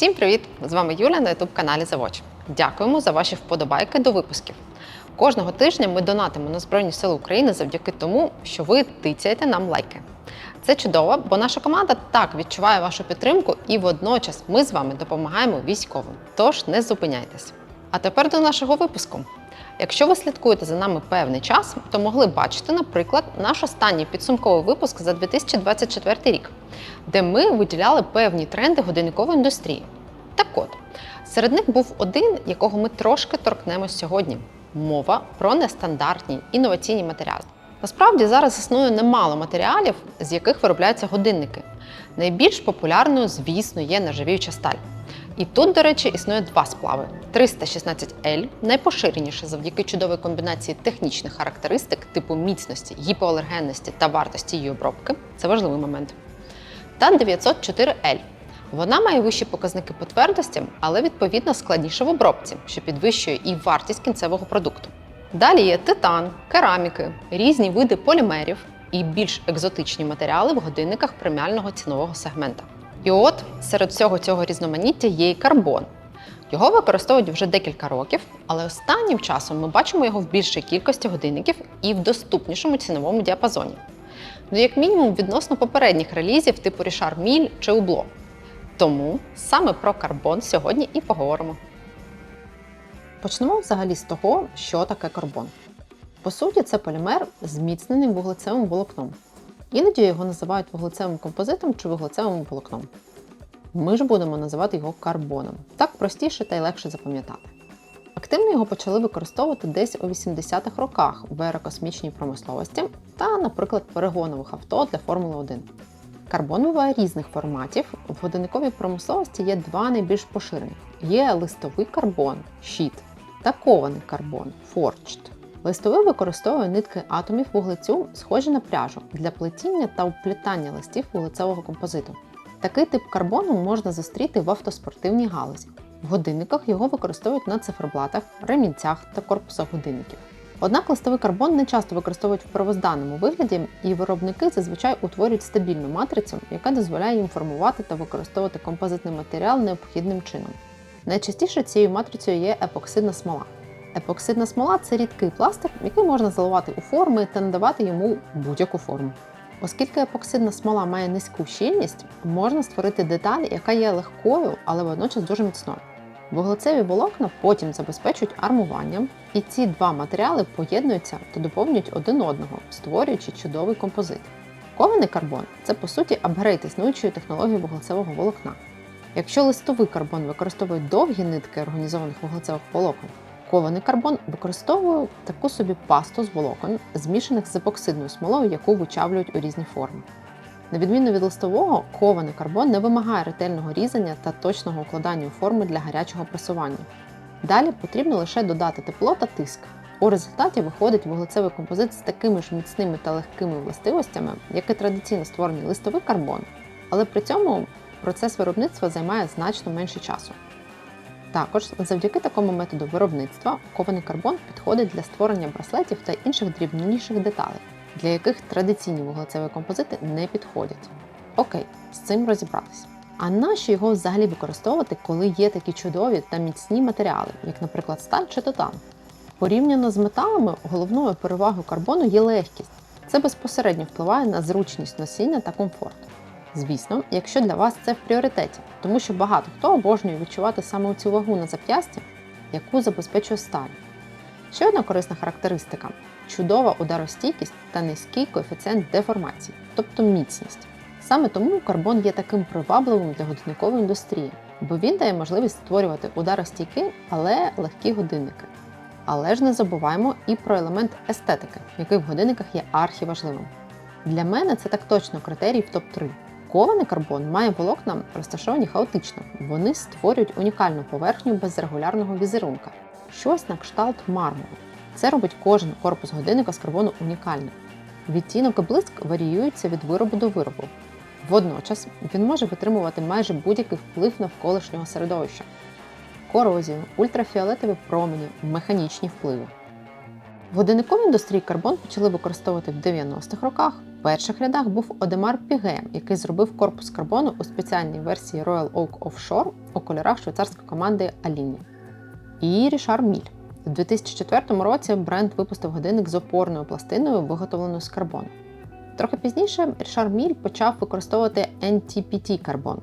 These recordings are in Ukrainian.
Всім привіт! З вами Юля на youtube каналі Завоч. Дякуємо за ваші вподобайки до випусків. Кожного тижня ми донатимо на Збройні Сили України завдяки тому, що ви тицяєте нам лайки. Це чудово, бо наша команда так відчуває вашу підтримку, і водночас ми з вами допомагаємо військовим. Тож не зупиняйтесь. А тепер до нашого випуску. Якщо ви слідкуєте за нами певний час, то могли бачити, наприклад, наш останній підсумковий випуск за 2024 рік, де ми виділяли певні тренди годинникової індустрії. Так от, серед них був один, якого ми трошки торкнемось сьогодні: мова про нестандартні інноваційні матеріали. Насправді зараз існує немало матеріалів, з яких виробляються годинники. Найбільш популярною, звісно, є нержавіюча сталь. І тут, до речі, існує два сплави: 316L, найпоширеніше завдяки чудовій комбінації технічних характеристик типу міцності, гіпоалергенності та вартості її обробки. Це важливий момент. Та 904L. Вона має вищі показники по твердості, але відповідно складніша в обробці, що підвищує і вартість кінцевого продукту. Далі є титан, кераміки, різні види полімерів і більш екзотичні матеріали в годинниках преміального цінового сегмента. І от серед всього цього різноманіття є і карбон. Його використовують вже декілька років, але останнім часом ми бачимо його в більшій кількості годинників і в доступнішому ціновому діапазоні. Ну, як мінімум, відносно попередніх релізів типу Richard Mille чи Hublot. Тому саме про карбон сьогодні і поговоримо. Почнемо взагалі з того, що таке карбон. По суті, це полімер зміцнений вуглецевим волокном. Іноді його називають вуглецевим композитом чи вуглецевим волокном. Ми ж будемо називати його карбоном. Так простіше та й легше запам'ятати. Активно його почали використовувати десь у 80-х роках в аерокосмічній промисловості та, наприклад, перегонових авто для Формули 1. Карбон буває різних форматів. В годинниковій промисловості є два найбільш поширені: є листовий карбон щит та кований карбон forged. Листовий використовує нитки атомів вуглецю, схожі на пряжу, для плетіння та вплітання листів вуглецевого композиту. Такий тип карбону можна зустріти в автоспортивній галузі. В годинниках його використовують на циферблатах, ремінцях та корпусах годинників. Однак листовий карбон не часто використовують в первозданному вигляді, і виробники зазвичай утворюють стабільну матрицю, яка дозволяє їм формувати та використовувати композитний матеріал необхідним чином. Найчастіше цією матрицею є епоксидна смола. Епоксидна смола це рідкий пластик, який можна заливати у форми та надавати йому будь-яку форму. Оскільки епоксидна смола має низьку щільність, можна створити деталь, яка є легкою, але водночас дуже міцною. Вуглецеві волокна потім забезпечують армуванням, і ці два матеріали поєднуються та доповнюють один одного, створюючи чудовий композит. Кований карбон це по суті апгрейд існуючої технології вуглецевого волокна. Якщо листовий карбон використовує довгі нитки організованих вуглецевих волокон, кований карбон використовує таку собі пасту з волокон, змішаних з епоксидною смолою, яку вичавлюють у різні форми. На відміну від листового, кований карбон не вимагає ретельного різання та точного укладання у форми для гарячого пресування. Далі потрібно лише додати тепло та тиск. У результаті виходить вуглецевий композит з такими ж міцними та легкими властивостями, як і традиційно створений листовий карбон, але при цьому процес виробництва займає значно менше часу. Також завдяки такому методу виробництва кований карбон підходить для створення браслетів та інших дрібніших деталей, для яких традиційні вуглецеві композити не підходять. Окей, з цим розібратися. А нащо його взагалі використовувати, коли є такі чудові та міцні матеріали, як, наприклад, сталь чи титан? Порівняно з металами, головною перевагою карбону є легкість. Це безпосередньо впливає на зручність носіння та комфорт. Звісно, якщо для вас це в пріоритеті, тому що багато хто обожнює відчувати саме цю вагу на зап'ясті, яку забезпечує сталь. Ще одна корисна характеристика чудова ударостійкість та низький коефіцієнт деформації, тобто міцність. Саме тому карбон є таким привабливим для годинникової індустрії, бо він дає можливість створювати ударостійкі, але легкі годинники. Але ж не забуваємо і про елемент естетики, який в годинниках є архіважливим. Для мене це так точно критерій в топ-3. Кований карбон має волокна розташовані хаотично. Вони створюють унікальну поверхню без регулярного візерунка, щось на кшталт мармуру. Це робить кожен корпус годинника з карбону унікальним. Відтінок і блиск варіюються від виробу до виробу. Водночас він може витримувати майже будь-який вплив навколишнього середовища: корозію, ультрафіолетові промені, механічні впливи. В годинниковій індустрії карбон почали використовувати в 90-х роках, перших рядах був Одемар Піге, який зробив корпус карбону у спеціальній версії Royal Oak Offshore у кольорах швейцарської команди Alini. І Рішар Міль. У 2004 році бренд випустив годинник з опорною пластиною, виготовленою з карбону. Трохи пізніше Рішар Міль почав використовувати NTPT карбон.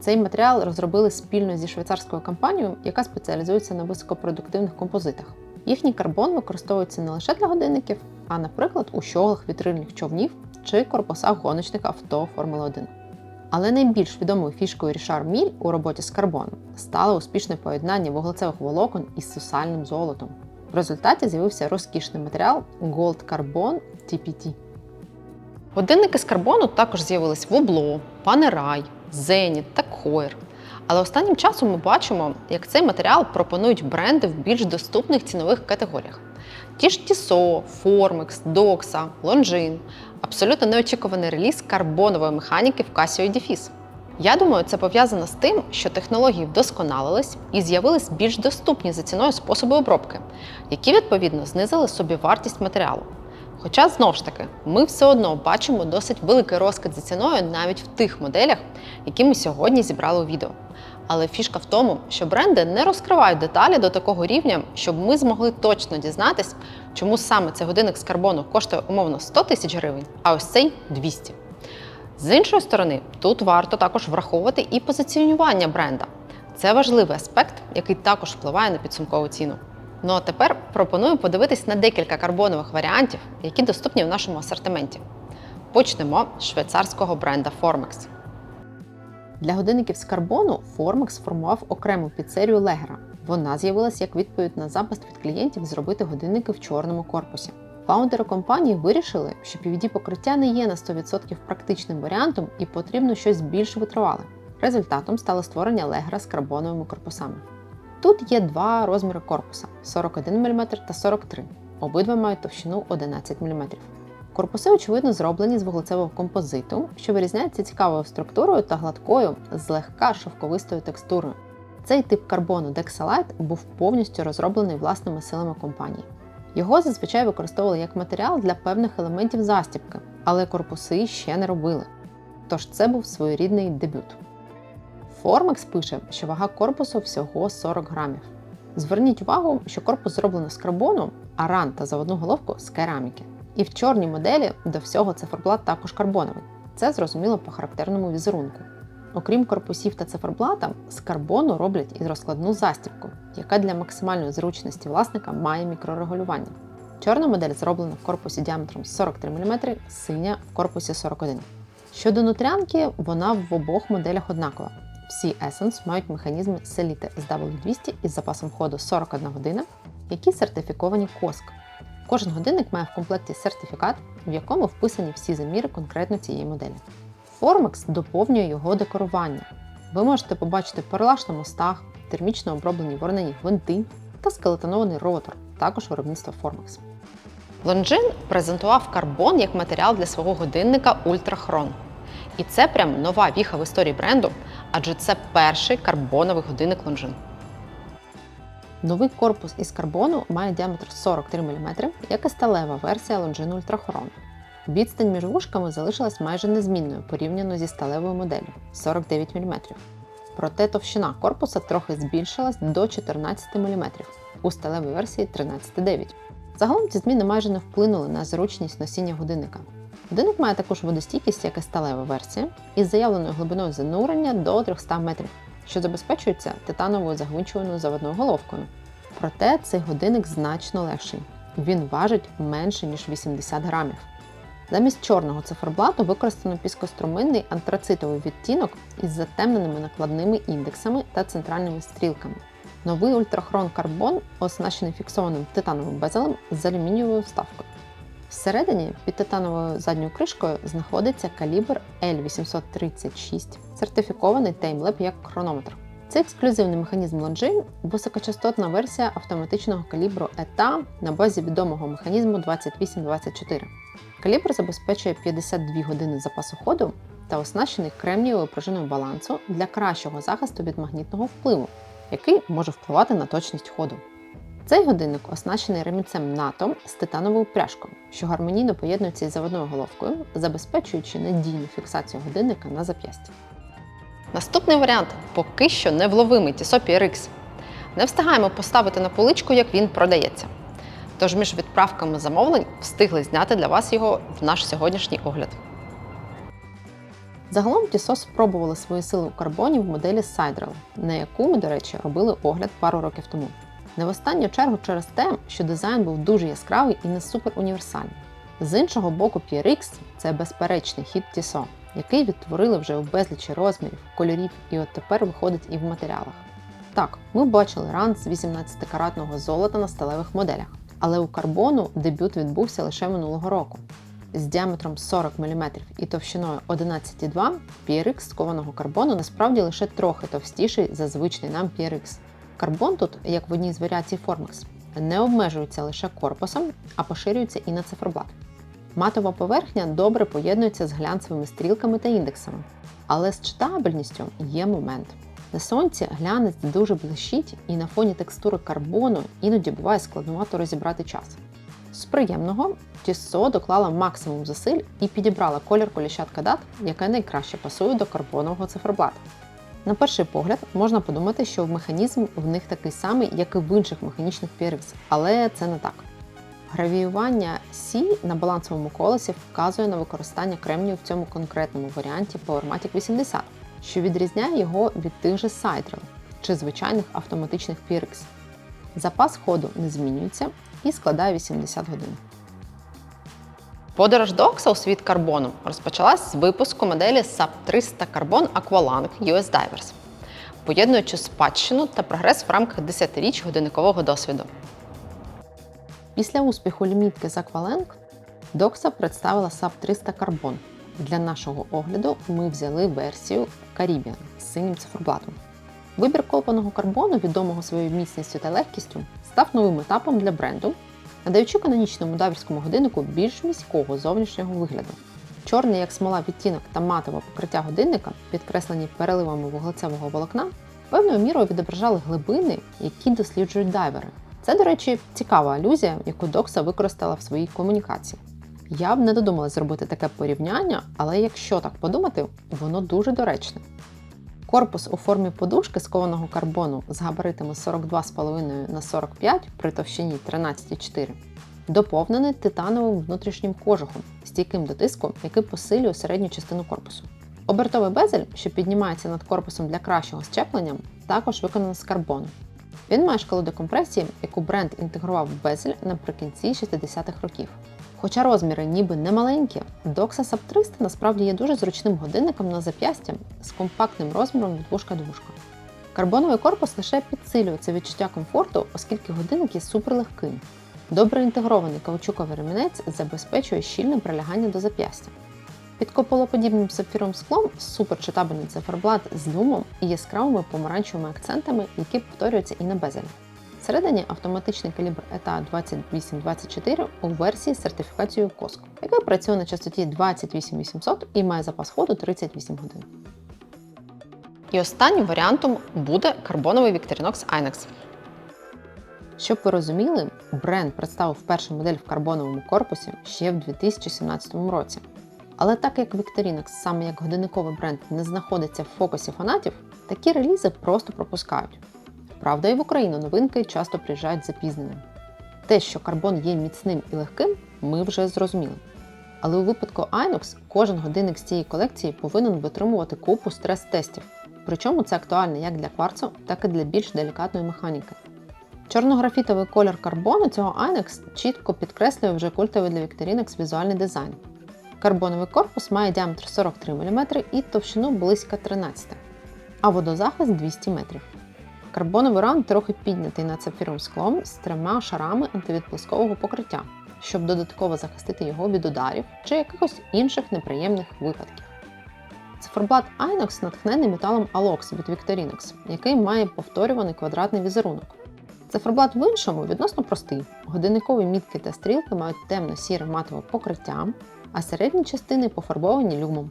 Цей матеріал розробили спільно зі швейцарською компанією, яка спеціалізується на високопродуктивних композитах. Їхній карбон використовується не лише для годинників, а, наприклад, у щоглах вітрильних човнів чи корпусах гоночних авто Формули 1. Але найбільш відомою фішкою Рішар Міль у роботі з карбоном стало успішне поєднання вуглецевих волокон із сусальним золотом. В результаті з'явився розкішний матеріал Gold Carbon TPT. Годинники з карбону також з'явились в Обло, Панерай, Зеніт та Койр. Але останнім часом ми бачимо, як цей матеріал пропонують бренди в більш доступних цінових категоріях. Ті ж Tissot, Formex, Doxa, Longines – абсолютно неочікуваний реліз карбонової механіки в Casio Diffis. Я думаю, це пов'язано з тим, що технології вдосконалились і з'явились більш доступні за ціною способи обробки, які відповідно знизили собі вартість матеріалу. Хоча знову ж таки, ми все одно бачимо досить великий розкид за ціною навіть в тих моделях, які ми сьогодні зібрали у відео. Але фішка в тому, що бренди не розкривають деталі до такого рівня, щоб ми змогли точно дізнатись, чому саме цей годинник з карбону коштує умовно 100 тисяч гривень, а ось цей 200. З іншої сторони, тут варто також враховувати і позиціонування бренда. Це важливий аспект, який також впливає на підсумкову ціну. Ну а тепер пропоную подивитись на декілька карбонових варіантів, які доступні в нашому асортименті. Почнемо з швейцарського бренда Formex. Для годинників з карбону Formex сформував окрему підсерію Легера. Вона з'явилася як відповідь на запит від клієнтів зробити годинники в чорному корпусі. Фаундери компанії вирішили, що pvd покриття не є на 100% практичним варіантом і потрібно щось більш витривале. Результатом стало створення легера з карбоновими корпусами. Тут є два розміри корпуса 41 мм та 43 Обидва мають товщину 11 мм. Корпуси, очевидно, зроблені з вуглецевого композиту, що вирізняється цікавою структурою та гладкою, злегка шовковистою текстурою. Цей тип карбону Dexalite був повністю розроблений власними силами компанії. Його зазвичай використовували як матеріал для певних елементів застібки, але корпуси ще не робили. Тож це був своєрідний дебют. Formex пише, що вага корпусу всього 40 грамів. Зверніть увагу, що корпус зроблено з карбону, а ран та заводну головку з кераміки. І в чорній моделі до всього циферблат також карбоновий. Це зрозуміло по характерному візерунку. Окрім корпусів та циферблата, з карбону роблять і розкладну застібку, яка для максимальної зручності власника має мікрорегулювання. Чорна модель зроблена в корпусі діаметром 43 мм, синя в корпусі 41 Щодо нутрянки, вона в обох моделях однакова. Всі Essence мають механізми Selite SW200 із запасом ходу 41 година, які сертифіковані коск. Кожен годинник має в комплекті сертифікат, в якому вписані всі заміри конкретно цієї моделі. Formex доповнює його декорування. Ви можете побачити перлаш на мостах, термічно оброблені воронені гвинти та скелетонований ротор, також виробництва Formex. Longines презентував карбон як матеріал для свого годинника Chron. І це прям нова віха в історії бренду, адже це перший карбоновий годинник Longines. Новий корпус із карбону має діаметр 43 мм, як і сталева версія Longines Ultra Відстань між вушками залишилась майже незмінною порівняно зі сталевою моделлю 49 мм. Проте товщина корпуса трохи збільшилась до 14 мм, у сталевій версії 13,9 Загалом ці зміни майже не вплинули на зручність носіння годинника. Годинник має також водостійкість, як і сталева версія, із заявленою глибиною занурення до 300 метрів, що забезпечується титановою загвинчуваною заводною головкою. Проте цей годинник значно легший. Він важить менше, ніж 80 грамів. Замість чорного циферблату використано піскоструминний антрацитовий відтінок із затемненими накладними індексами та центральними стрілками. Новий ультрахрон карбон оснащений фіксованим титановим безелем з алюмінієвою вставкою. Всередині під титановою задньою кришкою знаходиться калібр L836, сертифікований таймлеп як хронометр. Це ексклюзивний механізм Longines – високочастотна версія автоматичного калібру ETA на базі відомого механізму 2824. Калібр забезпечує 52 години запасу ходу та оснащений кремнієвою пружиною балансу для кращого захисту від магнітного впливу, який може впливати на точність ходу. Цей годинник оснащений ремінцем НАТО з титановою пряжкою, що гармонійно поєднується із заводною головкою, забезпечуючи надійну фіксацію годинника на зап'ясті. Наступний варіант поки що невловимий Tissot PRX. Не встигаємо поставити на поличку, як він продається. Тож між відправками замовлень встигли зняти для вас його в наш сьогоднішній огляд. Загалом Tissot спробували свої сили у карбоні в моделі Sidereal, на яку ми, до речі, робили огляд пару років тому. Не в останню чергу через те, що дизайн був дуже яскравий і не супер універсальний. З іншого боку, PRX – це безперечний хід Tissot, який відтворили вже у безлічі розмірів, кольорів і от тепер виходить і в матеріалах. Так, ми бачили ран з 18-каратного золота на сталевих моделях, але у карбону дебют відбувся лише минулого року. З діаметром 40 мм і товщиною 11,2 PRX з кованого карбону насправді лише трохи товстіший за звичний нам PRX. Карбон тут, як в одній з варіацій Formex, не обмежується лише корпусом, а поширюється і на циферблат. Матова поверхня добре поєднується з глянцевими стрілками та індексами, але з читабельністю є момент. На сонці глянець дуже блищить і на фоні текстури карбону іноді буває складновато розібрати час. З приємного Tissot доклала максимум зусиль і підібрала колір коліщатка дат, яка найкраще пасує до карбонового циферблата. На перший погляд можна подумати, що механізм в них такий самий, як і в інших механічних PRX, але це не так. Гравіювання C на балансовому колесі вказує на використання кремнію в цьому конкретному варіанті PowerMatic 80, що відрізняє його від тих же Sidereal чи звичайних автоматичних PRX. Запас ходу не змінюється і складає 80 годин. Подорож Докса у світ карбону розпочалась з випуску моделі SAP 300 Carbon Aqualung US Divers, поєднуючи спадщину та прогрес в рамках 10-річ годинникового досвіду. Після успіху лімітки з Aqualung Doxa представила SAP 300 Carbon. Для нашого огляду ми взяли версію Caribbean з синім циферблатом. Вибір копаного карбону, відомого своєю міцністю та легкістю, став новим етапом для бренду, надаючи канонічному дайверському годиннику більш міського зовнішнього вигляду. Чорний як смола відтінок та матове покриття годинника, підкреслені переливами вуглецевого волокна, певною мірою відображали глибини, які досліджують дайвери. Це, до речі, цікава алюзія, яку Докса використала в своїй комунікації. Я б не додумала зробити таке порівняння, але якщо так подумати, воно дуже доречне. Корпус у формі подушки з кованого карбону з габаритами 42,5 на 45 при товщині 13,4 доповнений титановим внутрішнім кожухом, стійким до який посилює середню частину корпусу. Обертовий безель, що піднімається над корпусом для кращого щеплення, також виконаний з карбону. Він має шкалу декомпресії, яку бренд інтегрував в безель наприкінці 60-х років. Хоча розміри ніби не маленькі, Doxa SAP 300 насправді є дуже зручним годинником на зап'ястя з компактним розміром від вушка до. Карбоновий корпус лише підсилює це відчуття комфорту, оскільки годинник є суперлегким. Добре інтегрований каучуковий ремінець забезпечує щільне прилягання до зап'ястя. Під кополоподібним сапфіровим склом суперчитабельний циферблат з люмом і яскравими помаранчевими акцентами, які повторюються і на безелі. Всередині автоматичний калібр ETA 2824 у версії з сертифікацією COSCO, який працює на частоті 28800 і має запас ходу 38 годин. І останнім варіантом буде карбоновий Victorinox INEX. Щоб ви розуміли, бренд представив першу модель в карбоновому корпусі ще в 2017 році. Але так як Victorinox саме як годинниковий бренд не знаходиться в фокусі фанатів, такі релізи просто пропускають. Правда, і в Україну новинки часто приїжджають запізненими. Те, що карбон є міцним і легким, ми вже зрозуміли. Але у випадку Inox кожен годинник з цієї колекції повинен витримувати купу стрес-тестів. Причому це актуально як для кварцу, так і для більш делікатної механіки. Чорнографітовий колір карбону цього Inox чітко підкреслює вже культовий для Victorinox візуальний дизайн. Карбоновий корпус має діаметр 43 мм і товщину близько 13 а водозахист 200 метрів. Карбоновий рам трохи піднятий над сапфіровим склом з трьома шарами антивідплескового покриття, щоб додатково захистити його від ударів чи якихось інших неприємних випадків. Циферблат Inox натхнений металом Alox від Victorinox, який має повторюваний квадратний візерунок. Циферблат в іншому відносно простий. Годинникові мітки та стрілки мають темно-сіре матове покриття, а середні частини пофарбовані люмом.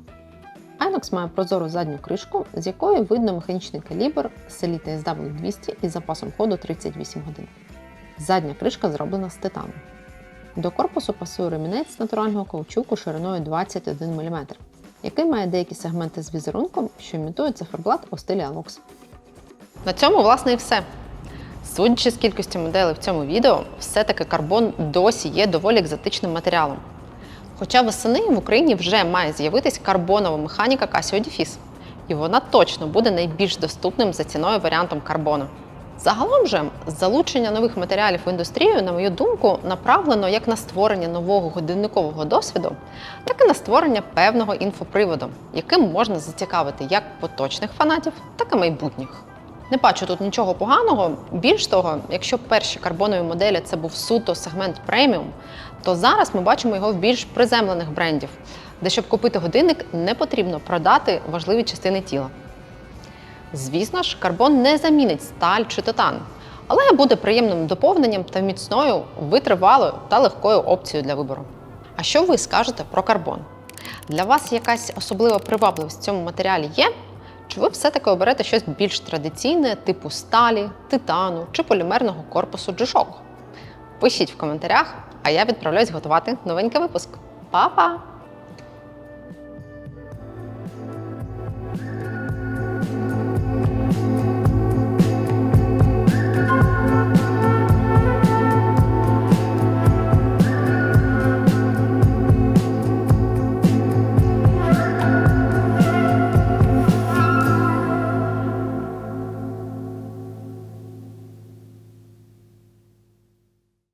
Inox має прозору задню кришку, з якої видно механічний калібр Selita SW200 із запасом ходу 38 годин. Задня кришка зроблена з титану. До корпусу пасує ремінець натурального каучуку шириною 21 мм, який має деякі сегменти з візерунком, що імітують циферблат у стилі Alox. На цьому, власне, і все. Судячи з кількості моделей в цьому відео, все-таки карбон досі є доволі екзотичним матеріалом. Хоча восени в Україні вже має з'явитись карбонова механіка Casio Diffis, і вона точно буде найбільш доступним за ціною варіантом карбону. Загалом же залучення нових матеріалів в індустрію, на мою думку, направлено як на створення нового годинникового досвіду, так і на створення певного інфоприводу, яким можна зацікавити як поточних фанатів, так і майбутніх. Не бачу тут нічого поганого. Більш того, якщо перші карбонові моделі це був суто сегмент преміум, то зараз ми бачимо його в більш приземлених брендів, де щоб купити годинник, не потрібно продати важливі частини тіла. Звісно ж, карбон не замінить сталь чи титан, але буде приємним доповненням та міцною, витривалою та легкою опцією для вибору. А що ви скажете про карбон? Для вас якась особлива привабливість в цьому матеріалі є? Чи ви все-таки оберете щось більш традиційне, типу сталі, титану чи полімерного корпусу G-Shock? Пишіть в коментарях, а я відправляюсь готувати новенький випуск. Па-па!